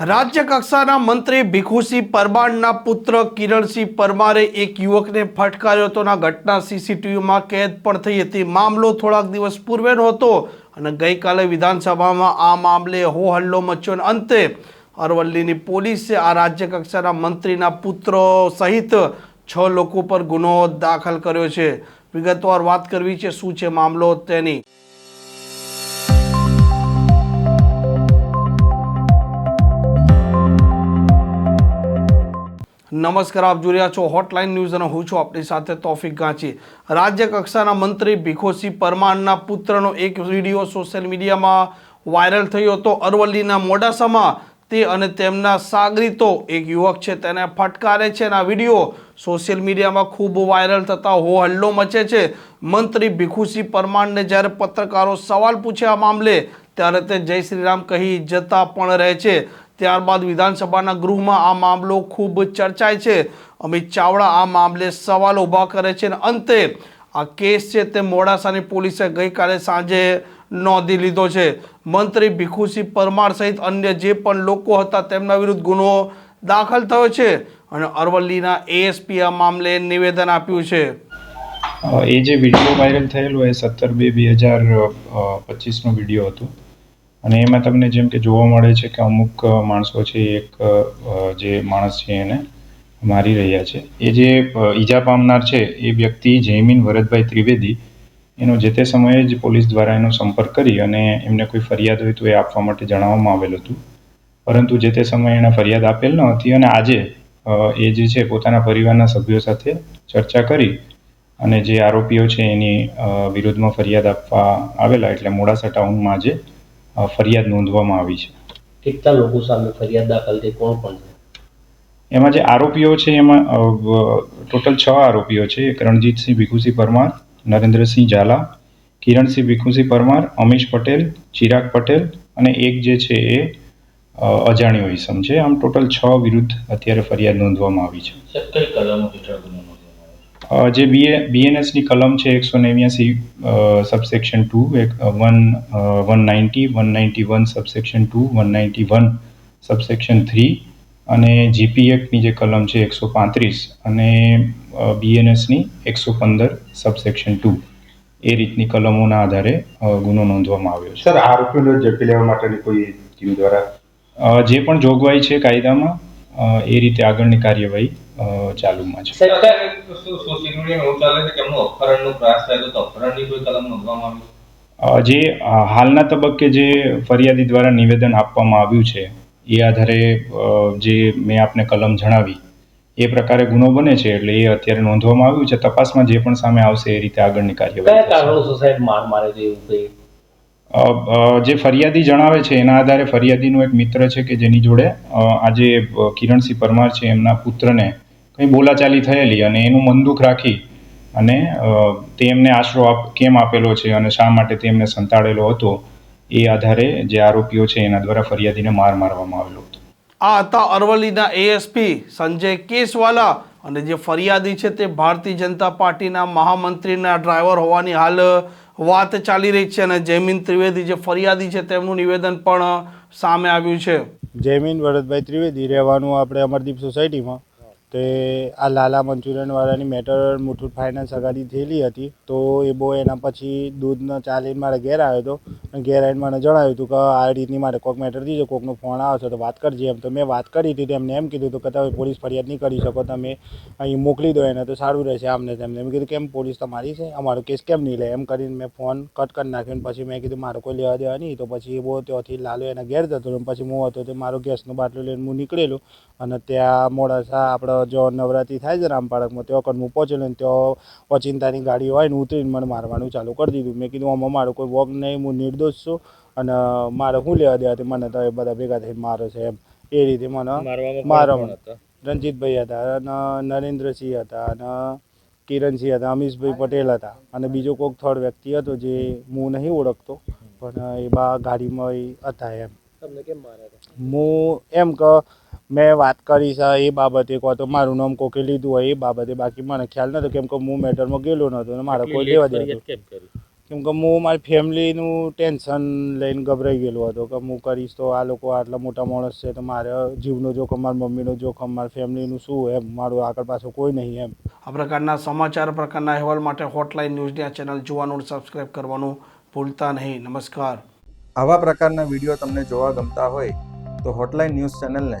રાજ્ય કક્ષાના મંત્રી ભીખુસિંહ પરમારના પુત્ર કિરણસિંહ પરમારે એક યુવકને ફટકાર્યો હતોના ઘટના સીસીટીવીમાં કેદ પણ થઈ હતી. મામલો થોડાક દિવસ પૂર્વેનો હતો અને ગઈકાલે વિધાનસભામાં આ મામલે હો હલ્લો મચ્યો અંતે અરવલ્લીની પોલીસે આ રાજ્ય કક્ષાના મંત્રીના પુત્રો સહિત છ લોકો પર ગુનો દાખલ કર્યો છે. વિગતવાર વાત કરવી છે, શું છે મામલો તેની? નમસ્કાર, આપ જોઈ રહ્યા છો હોટલાઇન ન્યૂઝ અને હું છું આપણી સાથે તોફિક ગાંચી રાજ્ય કક્ષાના મંત્રી ભીખોસિંહ પરમારના પુત્રનો એક વીડિયો સોશિયલ મીડિયામાં વાયરલ થયો હતો. અરવલ્લીના મોડાસામાં તે અને તેમના સાગરીતો એક યુવક છે, તેને ફટકારે છે અને આ વીડિયો સોશિયલ મીડિયામાં ખૂબ વાયરલ થતા હો હલ્લો મચે છે. મંત્રી ભીખુસિંહ પરમારને જ્યારે પત્રકારો સવાલ પૂછે આ મામલે, ત્યારે તે જય શ્રી રામ કહી જતા પણ રહે છે. ત્યારબાદ વિધાનસભાના ગૃહમાં આ મામલો ખૂબ ચર્ચાય છે. અમિત ચાવડા આ મામલે સવાલ ઊભા કરે છે અને અંતે આ કેસ છે તે મોડાસાની પોલીસે ગઈકાલે સાંજે નોંધી લીધો છે. મંત્રી ભીખુસિંહ પરમાર સહિત અન્ય જે પણ લોકો હતા તેમના વિરુદ્ધ ગુનો દાખલ થયો છે અને અરવલ્લીના એએસપી આ મામલે નિવેદન આપ્યું છે. એ જે વીડિયો વાયરલ થયેલો એ સત્તર બે બે હજાર પચીસનો વીડિયો હતો. અને એમાં તમને જેમ કે જોવા મળે છે કે અમુક માણસો છે, એક જે માણસ છે એને મારી રહ્યા છે. એ જે ઈજા પામનાર છે, એ વ્યક્તિ જયમીન વરદભાઈ ત્રિવેદી, એનો જે તે સમયે જ પોલીસ દ્વારા એનો સંપર્ક કરી અને એમને કોઈ ફરિયાદ હોય તો એ આપવા માટે જણાવવામાં આવેલ હતું. પરંતુ જે તે સમયે એણે ફરિયાદ આપેલ ન હતી અને આજે એ જે છે પોતાના પરિવારના સભ્યો સાથે ચર્ચા કરી અને જે આરોપીઓ છે એની વિરુદ્ધમાં ફરિયાદ આપવા આવેલા, એટલે મોડાસા ટાઉનમાં આજે ફરિયાદ નોંધવામાં આવી છે. કેટલા લોકો સામે ફરિયાદ દાખલ થઈ કોણ પણ છે? એમાં જે આરોપીઓ છે એમાં ટોટલ છ આરોપીઓ છે. એક રણજીતસિંહ ભીખુસિંહ પરમાર નરેન્દ્રસિંહ ઝાલા કિરણસિંહ ભીખુસિંહ પરમાર અમીશ પટેલ ચિરાગ પટેલ અને એક જે છે એ અજાણ્યો ઇસમ છે. આમ ટોટલ છ વિરુદ્ધ અત્યારે ફરિયાદ નોંધવામાં આવી છે. કઈ કલમ હેઠળ ગુનો નોંધવામાં આવ્યો અ, જે બીએ બીએનએસની કલમ છે એકસો નેવ્યાસી સબસેક્શન ટુ એક one one ninety one ninety one subsection two one ninety one subsection three અને જીપી એક્ટની જે કલમ છે એકસો પાંત્રીસ અને બીએનએસની એકસો પંદર સબસેક્શન ટુ એ રીતની કલમોના આધારે ગુનો નોંધવામાં આવ્યો છે. સર આરોપીઓને ઝડપી લેવા માટેની કોઈ ટીમ દ્વારા? જે પણ જોગવાઈ છે કાયદામાં એ રીતે આગળની કાર્યવાહી ચાલુમાં છે. જે હાલના તબક્કે જે ફરિયાદી દ્વારા નિવેદન આપવામાં આવ્યું છે એ આધારે જે મેં આપને કલમ જણાવી એ પ્રકારે ગુનો બને છે એટલે એ અત્યારે નોંધવામાં આવ્યું છે. તપાસમાં જે પણ સામે આવશે એ રીતે આગળની કાર્યવાહી સાહેબ માર મારે એવું કઈ? જે ફરિયાદી જણાવે છે, એના આધારે ફરિયાદીનો એક મિત્ર છે કે જેની જોડે આજે કિરણસિંહ પરમાર છે, એમના પુત્રને કંઈ બોલાચાલી થયેલી અને એનું મનદુખ રાખી અને તે એમને આશરો આપ, કેમ આપેલો છે અને શા માટે તે એમને સંતાડેલો હતો, એ આધારે જે આરોપીઓ છે, એના દ્વારા ફરિયાદીને માર મારવામાં આવેલો હતો. આ હતા અરવલ્લીના એએસપી સંજય કેસવાલા અને જે ફરિયાદી છે તે ભારતીય જનતા પાર્ટીના મહામંત્રીના ડ્રાઈવર હોવાની હાલ વાત ચાલી રહી છે અને જયમીન ત્રિવેદી જે ફરિયાદી છે તેમનું નિવેદન પણ સામે આવ્યું છે. જયમીન ભરતભાઈ ત્રિવેદી રહેવાનું આપણે અમરદીપ સોસાયટીમાં. તે આ લાલા મંચુરિયનવાળાની મેટર મુથુટ ફાઇનાન્સ અગાડી થયેલી હતી. તો એ બહુ એના પછી દૂધનો ચા લઈને મારે ઘેર આવ્યો હતો. અને ઘેર આવીને મને જણાવ્યું હતું કે આ રીતની મારે કોઈક મેટર થઈ છે, કોકનો ફોન આવે છે, તો વાત કરજે એમ. તો મેં વાત કરી હતી તેમને એમ કીધું હતું કે તમે પોલીસ ફરિયાદ નહીં કરી શકો, તમે અહીં મોકલી દો એને, તો સારું રહેશે આમને તેમને. મેં કીધું, કેમ પોલીસ તમારી છે? અમારો કેસ કેમ નહીં લે? એમ કરીને મેં ફોન કટ કરી નાખ્યો અને પછી મેં કીધું, મારો કોઈ લેવા દેવા નહીં. તો પછી એ બહુ ત્યાંથી લાલો એના ઘેર જતો. પછી હું હતો, તો મારો ગેસનો બાટલો લઈને હું નીકળેલો. અને ત્યાં મોડાસા આપણે જો નવરાત્રિ થાય છે રામપાળકમાં ત્યાં કણ હું પહોંચેલો ને ત્યાં ઓચિંતાની ગાડી હોય ને ઉતરીને મને મારવાનું ચાલુ કરી દીધું. મેં કીધું આમાં મારો કોઈ વોક નહીં હું નિર્દોષ છું અને મારે શું લેવા દેવાથી મને તો એ બધા ભેગા થઈને મારે છે એમ. એ રીતે મને મારવામાં રણજીતભાઈ હતા અને નરેન્દ્રસિંહ હતા અને કિરણસિંહ હતા અમીશભાઈ પટેલ હતા અને બીજો કોઈક થર્ડ વ્યક્તિ હતો જે હું નહીં ઓળખતો પણ એ બા ગાડીમાં હતા એમ. તમને કેમ માર્યા હું એમ કે મેં વાત કરી છે એ બાબતે કહો તો મારું નામ કોકે લીધું હોય એ બાબતે. બાકી મને ખ્યાલ નતો કેમ કે હું મેટરમાં ગયેલો નહોતો અને મારે કોઈ લેવા દેવા ફરિયાદ કેમ કે હું મારી ફેમિલીનું ટેન્શન લઈને ગભરાઈ ગયેલો હતો કે હું કરીશ તો આ લોકો આટલા મોટા માણસ છે તો મારે જીવનો જોખમ મારી મમ્મીનો જોખમ મારી ફેમિલીનું શું એમ? મારું આગળ પાછળ કોઈ નહીં એમ. આ પ્રકારના સમાચાર પ્રકારના અહેવાલ માટે હોટલાઇન ન્યૂઝની આ ચેનલ જોવાનું સબસ્ક્રાઈબ કરવાનું ભૂલતા નહીં. નમસ્કાર. આવા પ્રકારના વીડિયો તમને જોવા ગમતા હોય તો હોટલાઇન ન્યૂઝ ચેનલને